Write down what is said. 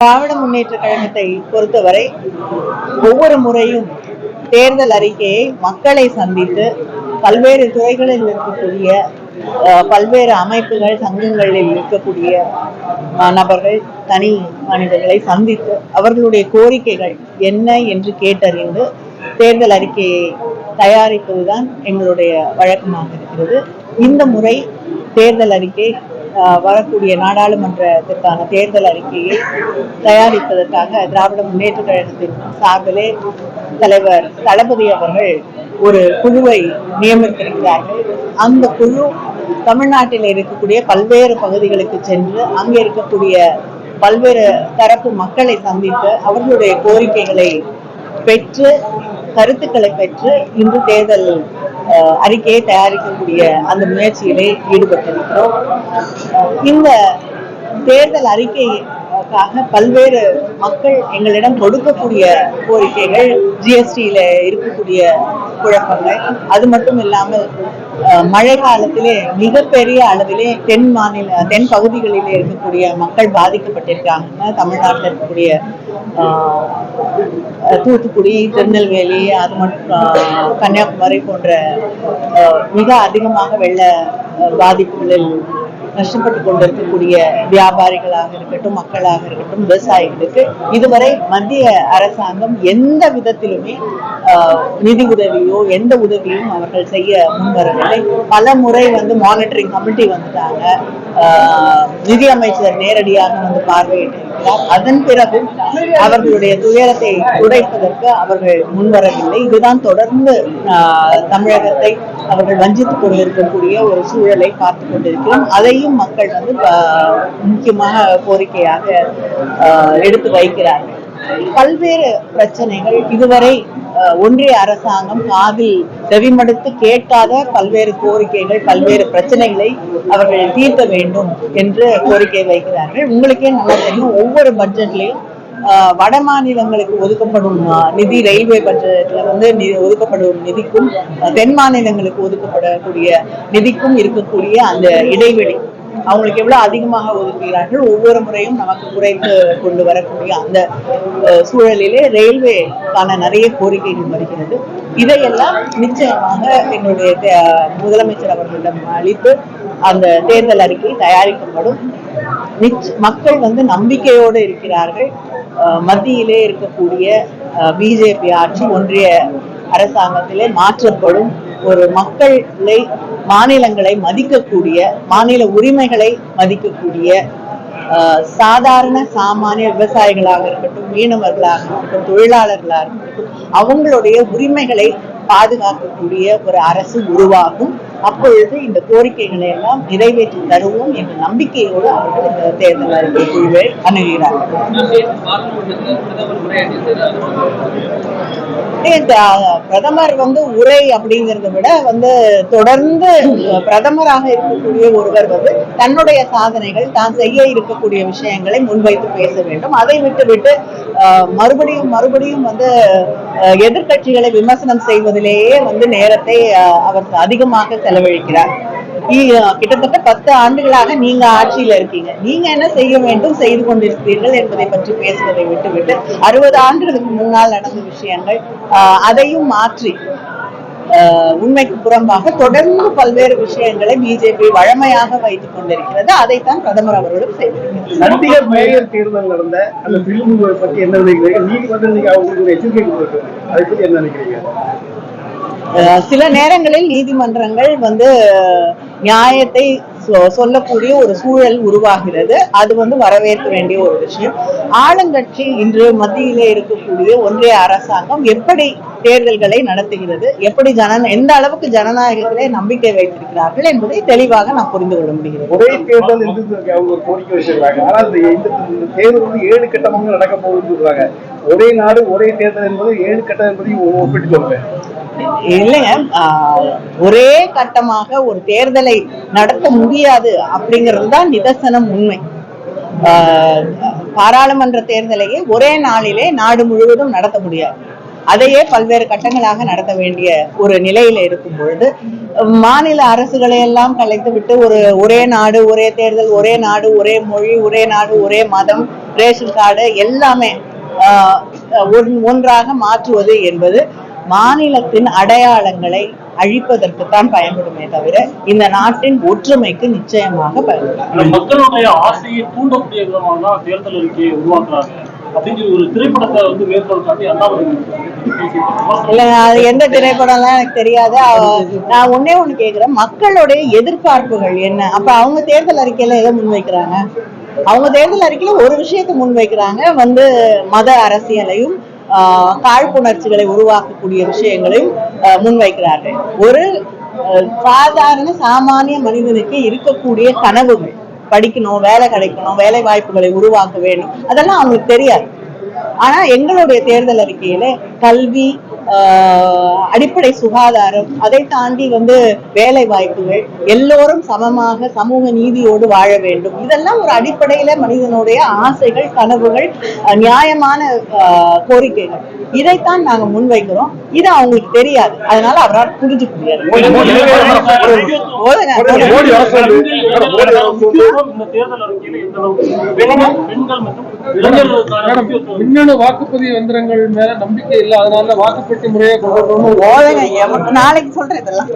திராவிட முன்னேற்ற கழகத்தை பொறுத்தவரை ஒவ்வொரு முறையும் தேர்தல் அறிக்கையை மக்களை சந்தித்து பல்வேறு துறைகளில் இருக்கக்கூடிய பல்வேறு அமைப்புகள் சங்கங்களில் இருக்கக்கூடிய நபர்கள் தனி மனிதர்களை சந்தித்து அவர்களுடைய கோரிக்கைகள் என்ன என்று கேட்டறிந்து தேர்தல் அறிக்கையை தயாரிப்பதுதான் எங்களுடைய வழக்கமாக இருக்கிறது. இந்த முறை தேர்தல் அறிக்கை வரக்கூடிய நாடாளுமன்றத்திற்கான தேர்தல் அறிக்கையை தயாரிப்பதற்காக திராவிட முன்னேற்ற கழகத்தின் சார்பிலே தலைவர் தளபதி அவர்கள் ஒரு குழுவை நியமித்திருக்கிறார்கள். அந்த குழு தமிழ்நாட்டில் இருக்கக்கூடிய பல்வேறு பகுதிகளுக்கு சென்று அங்கே இருக்கக்கூடிய பல்வேறு தரப்பு மக்களை சந்தித்து அவர்களுடைய கோரிக்கைகளை பெற்று கருத்துக்களை பெற்று இன்று தேர்தல் அறிக்கையை தயாரிக்கக்கூடிய அந்த முயற்சியிலே ஈடுபட்டிருக்கிறோம். இந்த தேர்தல் அறிக்கைக்காக பல்வேறு மக்கள் எங்களிடம் கொடுக்கக்கூடிய கோரிக்கைகள் ஜிஎஸ்டியில இருக்கக்கூடிய குழப்பங்கள். அது மட்டும் இல்லாமல் மழை காலத்திலே மிகப்பெரிய அளவிலே தென் மாநில தென் பகுதிகளிலே இருக்கக்கூடிய மக்கள் பாதிக்கப்பட்டிருக்காங்கன்னா தமிழ்நாட்டில் இருக்கக்கூடிய ஆஹ், தூத்துக்குடி திருநெல்வேலி அது மட்டும் ஆஹ், கன்னியாகுமரி போன்ற மிக அதிகமாக வெள்ள பாதிப்புகளில் கஷ்டப்பட்டு கொண்டிருக்கக்கூடிய வியாபாரிகளாக இருக்கட்டும் மக்களாக இருக்கட்டும் விவசாயிகளுக்கு இதுவரை மத்திய அரசாங்கம் எந்த விதத்திலுமே நிதி உதவியோ எந்த உதவியும் அவர்கள் செய்ய முன்வரவில்லை. பல முறை வந்து மானிட்டரிங் கமிட்டி வந்துட்டாங்க. ஆஹ், நிதி அமைச்சர் நேரடியாக வந்து பார்வையிட்டிருக்கிறார். அதன் பிறகு அவர்களுடைய துயரத்தை துடைப்பதற்கு அவர்கள் முன்வரவில்லை. இதுதான் தொடர்ந்து ஆஹ், தமிழகத்தை அவர்கள் வஞ்சித்துக் கொண்டிருக்கக்கூடிய ஒரு சூழலை பார்த்து கொண்டிருக்கிறோம் அதையும் மக்கள் வந்து முக்கியமாக கோரிக்கையாக எடுத்து வைக்கிறார்கள். பல்வேறு பிரச்சனைகள் இதுவரை ஒன்றிய அரசாங்கம் காதில் செவிமடுத்து கேட்காத பல்வேறு கோரிக்கைகள் பல்வேறு பிரச்சனைகளை அவர்கள் தீர்க்க வேண்டும் என்று கோரிக்கை வைக்கிறார்கள். உங்களுக்கே நல்லா தெரியும் ஒவ்வொரு பட்ஜெட்லையும் வட மாநிலங்களுக்கு ஒதுக்கப்படும் நிதி ரயில்வே பட்ஜெட்ல வந்து நி- ஒதுக்கப்படும் நிதிக்கும் தென் மாநிலங்களுக்கு ஒதுக்கப்படக்கூடிய நிதிக்கும் இருக்கக்கூடிய அந்த இடைவெளி. அவங்களுக்கு எவ்வளவு அதிகமாக ஒதுக்குகிறார்கள் ஒவ்வொரு முறையும் நமக்கு குறைத்து கொண்டு வரக்கூடிய அந்த சூழலிலே ரயில்வேக்கான நிறைய கோரிக்கைகள் வருகிறது. இதையெல்லாம் நிச்சயமாக என்னுடைய முதலமைச்சர் அவர்களிடம் அளித்து அந்த தேர்தல் அறிக்கை தயாரிக்கப்படும். மக்கள் வந்து நம்பிக்கையோடு இருக்கிறார்கள். மத்தியிலே இருக்கக்கூடிய பிஜேபி ஆட்சி ஒன்றிய அரசாங்கத்திலே மாற்றப்படும். ஒரு மக்களை மாநிலங்களை மதிக்கக்கூடிய மாநில உரிமைகளை மதிக்கக்கூடிய ஆஹ், சாதாரண சாமானிய விவசாயிகளாக இருக்கட்டும் மீனவர்களாக இருக்கட்டும் தொழிலாளர்களாக இருக்கட்டும் அவங்களுடைய உரிமைகளை பாதுகாக்கக்கூடிய ஒரு அரசு உருவாகும். அப்பொழுது இந்த கோரிக்கைகளை எல்லாம் நிறைவேற்றி தருவோம் என்ற நம்பிக்கையோடு அவர்கள் இந்த தேர்தல் அறிக்கை குழுவை அணுகிறார்கள் பிரதமர் வந்து உரை அப்படிங்கறத விட வந்து தொடர்ந்து பிரதமராக இருக்கக்கூடிய ஒருவர் வந்து தன்னுடைய சாதனைகள் தான் செய்ய இருக்கக்கூடிய விஷயங்களை முன்வைத்து பேச வேண்டும். அதை விட்டு விட்டு மறுபடியும் மறுபடியும் வந்து எதிர்கட்சிகளை எதிர்க்கட்சிகளை விமர்சனம் செய்வதிலேயே வந்து நேரத்தை அவர் அதிகமாக செலவழிக்கிறார் கிட்டத்தட்ட பத்து ஆண்டுகளாக நீங்க ஆட்சியில இருக்கீங்க. நீங்க என்ன செய்ய வேண்டும் செய்து கொண்டிருக்கிறீர்கள் என்பதை பற்றி பேசுவதை விட்டுவிட்டு அறுபது ஆண்டுகளுக்கு முன்னால் நடந்த விஷயங்கள் அதையும் மாற்றி உண்மைக்கு புறம்பாக தொடர்ந்து பல்வேறு விஷயங்களை பிஜேபி வழமையாக வைத்துக் கொண்டிருக்கிறது. அதைத்தான் பிரதமர் அவர்களும் செய்திருக்கிறார். சண்டிகர் மேயர் தேர்தல் நடந்த அந்த பிரிவு பத்தி என்ன நினைக்கிறீங்க? நீதிமன்றம் நீங்க அவங்களுக்கு எச்சரிக்கை கொடுத்துருக்கு அதை பற்றி என்ன நினைக்கிறீங்க? சில நேரங்களில் நீதிமன்றங்கள் வந்து நியாயத்தை சொல்லக்கூடிய ஒரு சூழல் உருவாகிறது. அது வந்து வரவேற்க வேண்டிய ஒரு விஷயம். ஆளுங்கட்சி இன்று மத்தியிலே இருக்கக்கூடிய ஒன்றிய அரசாங்கம் எப்படி தேர்தல்களை நடத்துகிறது? எப்படி ஜன எந்த அளவுக்கு ஜனநாயகத்திலே நம்பிக்கை வைத்திருக்கிறார்கள் என்பதை தெளிவாக நாம் புரிந்து கொள்ள முடிகிறது. ஒரே தேர்தல் ஒரு கோரிக்கை வச்சிருக்காங்க. ஆனால் இந்த தேர்தல் வந்து ஏழு கட்டமாக நடக்க போகுதுன்னு சொல்றாங்க. ஒரே நாடு ஒரே தேர்தல் என்பது ஏழு கட்டம் என்பதையும் ஒப்பிட்டு சொல்லுங்க இல்லைங்க ஒரே கட்டமாக ஒரு தேர்தலை நடத்த முடியாது அப்படிங்கிறது தான் நிதர்சனம் உண்மை. பாராளுமன்ற தேர்தலையே ஒரே நாளிலே நாடு முழுவதும் நடத்த முடியாது. அதையே பல்வேறு கட்டங்களாக நடத்த வேண்டிய ஒரு நிலையில இருக்கும் பொழுது மாநில அரசுகளை எல்லாம் கலைத்து விட்டு ஒரு ஒரே நாடு ஒரே தேர்தல் ஒரே நாடு ஒரே மொழி ஒரே நாடு ஒரே மதம் ரேஷன் கார்டு எல்லாமே ஆஹ், ஒன்- ஒன்றாக மாற்றுவது என்பது மாநிலத்தின் அடையாளங்களை அழிப்பதற்கு தான் பயன்படுமே தவிர இந்த நாட்டின் ஒற்றுமைக்கு நிச்சயமாக பயன்படும். மக்களுடைய ஆசையை தூண்டக்கூடிய விதமாக தான் தேர்தல் அறிக்கையை உருவாக்குறாங்க. எந்த திரைப்படம்லாம் எனக்கு தெரியாது. நான் ஒண்ணே ஒண்ணு கேக்குறேன். மக்களுடைய எதிர்பார்ப்புகள் என்ன? அப்ப அவங்க தேர்தல் அறிக்கையில எதை முன்வைக்கிறாங்க? அவங்க தேர்தல் அறிக்கையில ஒரு விஷயத்தை முன்வைக்கிறாங்க. வந்து மத அரசியலையும் காழ்ப்புணர்ச்சிகளை உருவாக்கக்கூடிய விஷயங்களையும் முன்வைக்கிறார்கள். ஒரு சாதாரண சாமானிய மனிதனுக்கு இருக்கக்கூடிய கனவுகள் படிக்கணும் வேலை கிடைக்கணும் வேலை வாய்ப்புகளை உருவாக்க வேண்டும் அதெல்லாம் அவங்களுக்கு தெரியாது. ஆனா எங்களுடைய தேர்தல் அறிக்கையில கல்வி ஆஹ், அடிப்படை சுகாதாரம் அதை தாண்டி வந்து வேலை வாய்ப்புகள் எல்லோரும் சமமாக சமூக நீதியோடு வாழ வேண்டும் இதெல்லாம் ஒரு அடிப்படையில மனிதனுடைய ஆசைகள் கனவுகள் நியாயமான கோரிக்கைகள் இதைத்தான் நாங்க முன்வைக்கிறோம் இது அவங்களுக்கு தெரியாது அதனால அவரால் புரிஞ்சுக்க முடியாது மின்னணு வாக்குப்பதிவு எந்திரங்கள் மேல நம்பிக்கை இல்லை அதனால வாக்குப்பெட்டி முறையை கொண்டு நாளைக்கு சொல்றேன் இதெல்லாம்.